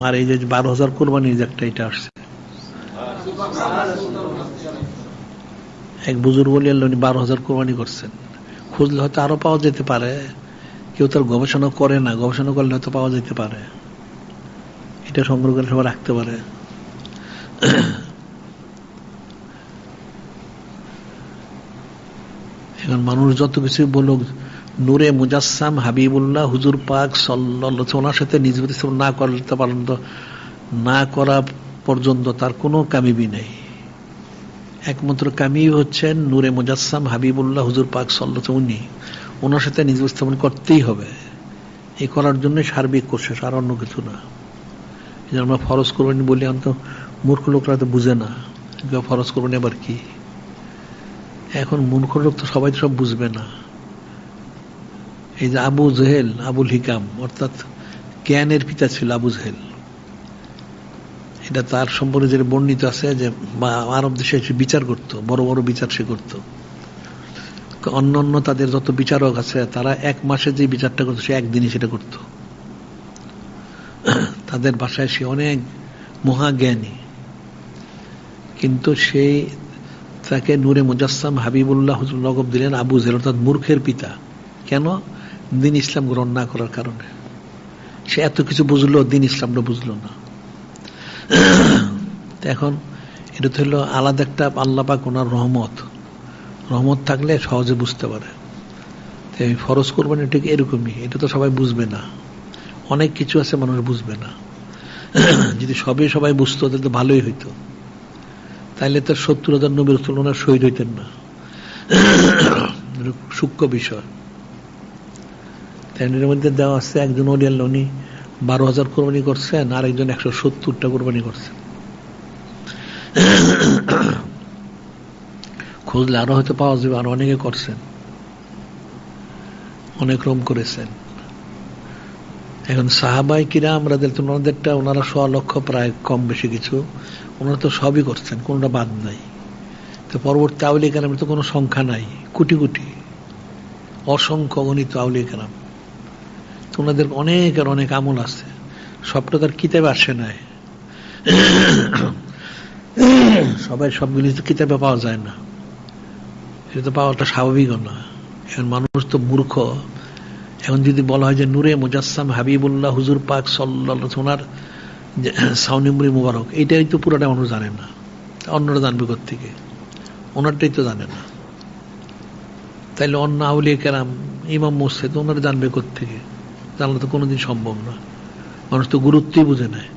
আর এই যে বারো হাজার কোরবানি একটা এটা আসছে। এক বুজুর্গ বলি আল্লাহ বারো হাজার কোরবানি করছেন। খুঁজলে হয়তো আরও পাওয়া যেতে পারে। কেউ তার গবেষণা করে না, গবেষণা করলে হয়তো পাওয়া যেতে পারে। এটা সংগ্রহ করে সবাই রাখতে পারে। এখন মানুষ যত কিছু বলুক নূরে মুজাসসাম হাবিবুল্লাহ হুজুর পাক সাল্লাল্লাহু ওনার সাথে নিজবত ইসলাম না করতে পর্যন্ত না করা পর্যন্ত তার কোনো কামিবি নেই। একমাত্র কামি হচ্ছেন নূরে মুজাসসাম হাবিবুল্লাহ হুজুর পাক সাল্লাল্লাহু উনি। ওনার সাথে নিজবত স্থাপন করতেই হবে। এই করার জন্য সার্বিক কোর্সেস আর অন্য কিছু না। এই আমরা ফরজ করবেন বলি অন্ত মূর্খ লোকরা তো বুঝে না। ফরজ করবেন আবার কি? এখন মূর্খ লোক তো সবাই তো সব বুঝবে না। এই যে আবু জহেল, আবুল হিকাম, অর্থাৎ জ্ঞানের পিতা ছিল আবু জহেল। এটা তার সম্পর্কে যেটা বর্ণিত আছে যে আরব দেশে সে বিচার করত, বড় বড় বিচার সে করত। অন্য অন্য তাদের যত বিচারক আছে, তারা এক মাসে যে বিচারটা করতো, সে একদিনই সেটা করত। তাদের বাসায় সে অনেক মহাজ্ঞানী। কিন্তু সেই তাকে নূরে মুজাসসাম হাবিবুল্লাহ নগব দিলেন আবু জেল অর্থাৎ মূর্খের পিতা। কেন? দিন ইসলাম গ্রহণ না করার কারণে। সে এত কিছু বুঝলো, দিন ইসলামটা বুঝলো না। এখন এটা তো হলো আলাদা একটা আল্লাপাক ওনার রহমত। রহমত থাকলে সহজে বুঝতে পারে। আমি ফরজ করবেন ঠিক এরকমই, এটা তো সবাই বুঝবে না। অনেক কিছু আছে মানুষ বুঝবে না। যদি সবই সবাই বুঝতো, তাহলে তো ভালোই হইতো। তাইলে তো সত্তর হাজার নবীর তুলনায় শহীদ হইতেন না। সূক্ষ্ম বিষয়। এর মধ্যে দেওয়া আছে, একজন ওরিয়াল উনি বারো হাজার কোরবানি করছেন, আর একজন একশো সত্তরটা কোরবানি করছেন। খুঁজলে আরও হয়তো পাওয়া যাবে, আর অনেকে করছেন। অনেক রকম করেছেন। এখন সাহাবাই কিরা আমরা দেখতাম ওনাদেরটা, ওনারা সোয়া লক্ষ, প্রায় কম বেশি কিছু। ওনারা তো সবই করছেন, কোনটা বাদ নাই। তো পরবর্তী আউলি কালামের তো কোনো সংখ্যা নাই, কোটি কোটি। অসংখ্য গণিত আউলি কালাম ওনাদের অনেক আর অনেক আমল আছে। সবটা তার কিতাবে আসে নাই। সবাই সবগুলি তো কিতাবে পাওয়া যায় না। এটা তো পাওয়াটা স্বাভাবিকও না। এখন মানুষ তো মূর্খ। এখন যদি বলা হয় যে নূরে মুজাসসাম হাবিবুল্লাহ হুজুর পাক সাল্লাহ ওনার সাউনিমুরি মুবারক, এইটাই তো পুরোটা মানুষ জানে না। অন্যরা জানবে থেকে ওনারটাই তো জানে না। তাইলে অন্য আউলিয়া কেরাম, ইমাম মোসেদ ওনারা জানবে থেকে জানলে তো কোনোদিন সম্ভব না। মানুষ তো গুরুত্বই বুঝে নেয়।